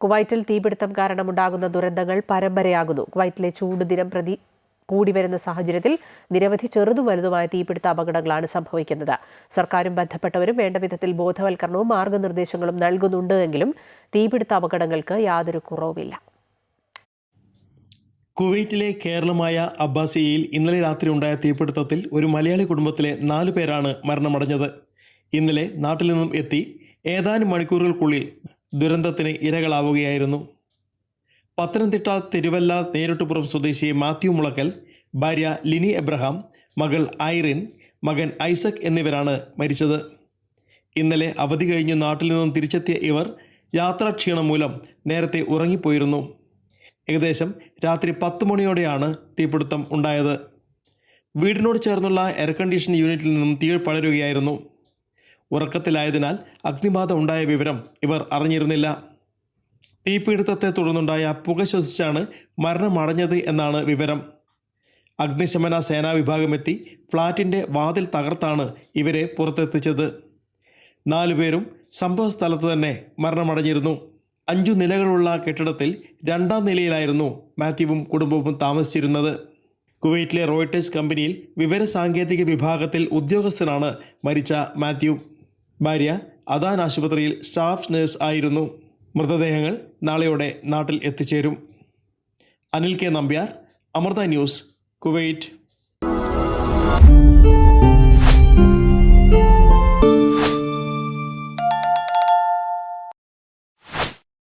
കുവൈറ്റിൽ തീപിടുത്തം കാരണമുണ്ടാകുന്ന ദുരന്തങ്ങൾ പരമ്പരയാകുന്നു. കുവൈറ്റിലെ ചൂട് ദിനം പ്രതി കൂടി വരുന്ന സാഹചര്യത്തിൽ നിരവധി ചെറുതും വലുതുമായ തീപിടുത്ത അപകടങ്ങളാണ് സംഭവിക്കുന്നത്. സർക്കാരും ബന്ധപ്പെട്ടവരും വേണ്ട വിധത്തിൽ ബോധവൽക്കരണവും മാർഗനിർദ്ദേശങ്ങളും നൽകുന്നുണ്ട് എങ്കിലും തീപിടുത്ത അപകടങ്ങൾക്ക് യാതൊരു കുറവുമില്ല. കുവൈറ്റിലെ കേരളമായ അബ്ബാസിയയിൽ ഇന്നലെ രാത്രി ഉണ്ടായ തീപിടുത്തത്തിൽ ഒരു മലയാളി കുടുംബത്തിലെ നാലു പേരാണ് മരണമടഞ്ഞത്. ഇന്നലെ നാട്ടിൽ നിന്നും എത്തി ഏതാനും മണിക്കൂറുകൾക്കുള്ളിൽ ദുരന്തത്തിന് ഇരകളാവുകയായിരുന്നു. പത്തനംതിട്ട തിരുവല്ല നേരിട്ടുപുറം സ്വദേശി മാത്യു മുളക്കൽ ഭാര്യ ലിനി എബ്രഹാം മകൾ ഐറിൻ മകൻ ഐസക് എന്നിവരാണ് മരിച്ചത്. ഇന്നലെ അവധി കഴിഞ്ഞ് നാട്ടിൽ നിന്നും തിരിച്ചെത്തിയ ഇവർ യാത്രാക്ഷീണം മൂലം നേരത്തെ ഉറങ്ങിപ്പോയിരുന്നു. ഏകദേശം രാത്രി പത്ത് മണിയോടെയാണ് തീപിടുത്തം ഉണ്ടായത്. വീടിനോട് ചേർന്നുള്ള എയർ കണ്ടീഷൻ യൂണിറ്റിൽ നിന്നും തീ പടരുകയായിരുന്നു. ഉറക്കത്തിലായതിനാൽ അഗ്നിബാധ ഉണ്ടായ വിവരം ഇവർ അറിഞ്ഞിരുന്നില്ല. തീപിടുത്തത്തെ തുടർന്നുണ്ടായ പുക ശ്വസിച്ചാണ് മരണമടഞ്ഞത് എന്നാണ് വിവരം. അഗ്നിശമന സേനാ വിഭാഗമെത്തി ഫ്ളാറ്റിന്റെ വാതിൽ തകർത്താണ് ഇവരെ പുറത്തെത്തിച്ചത്. നാലുപേരും പേരും സ്ഥലത്ത് തന്നെ മരണമടഞ്ഞിരുന്നു. അഞ്ചു നിലകളുള്ള കെട്ടിടത്തിൽ രണ്ടാം നിലയിലായിരുന്നു മാത്യുവും കുടുംബവും താമസിച്ചിരുന്നത്. കുവൈറ്റിലെ റോയിട്ടേഴ്സ് കമ്പനിയിൽ വിവരസാങ്കേതിക വിഭാഗത്തിൽ ഉദ്യോഗസ്ഥനാണ് മരിച്ച മാത്യു. ഭാര്യ അദാൻ ആശുപത്രിയിൽ സ്റ്റാഫ് നഴ്സ് ആയിരുന്നു. മൃതദേഹങ്ങൾ നാളെയോടെ നാട്ടിൽ എത്തിച്ചേരും. Anil K Nambiar Amrita news Kuwait.